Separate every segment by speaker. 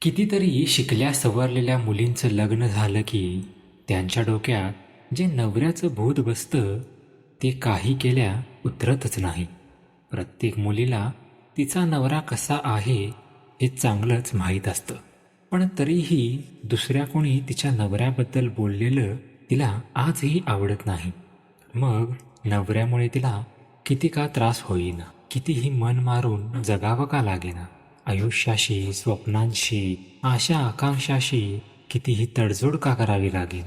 Speaker 1: कितीतरी शिकल्या सवरलेल्या मुलींचं लग्न झालं की त्यांच्या डोक्यात जे नवऱ्याचं भूत बसतं ते काही केल्या उतरतच नाही. प्रत्येक मुलीला तिचा नवरा कसा आहे हे चांगलंच माहीत असतं. पण तरीही दुसऱ्या कोणी तिच्या नवऱ्याबद्दल बोललेलं तिला आजही आवडत नाही. मग नवऱ्यामुळे तिला किती का त्रास होईना कितीही मन मारून जगावं का लागेना. आयुष्याशी स्वप्नांशी आशा आकांक्षाशी कितीही तडजोड का करावी लागेल?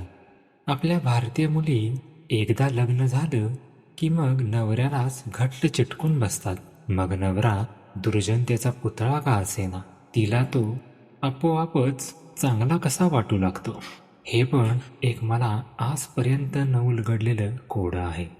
Speaker 1: आपल्या भारतीय मुली एकदा लग्न झालं की मग नवऱ्यालाच घट्ट चिटकून बसतात. मग नवरा दुर्जनतेचा पुतळा का असेना? तिला तो आपोआपच चांगला कसा वाटू लागतो? हे पण एक मला आजपर्यंत न उलगडलेलं कोडं आहे.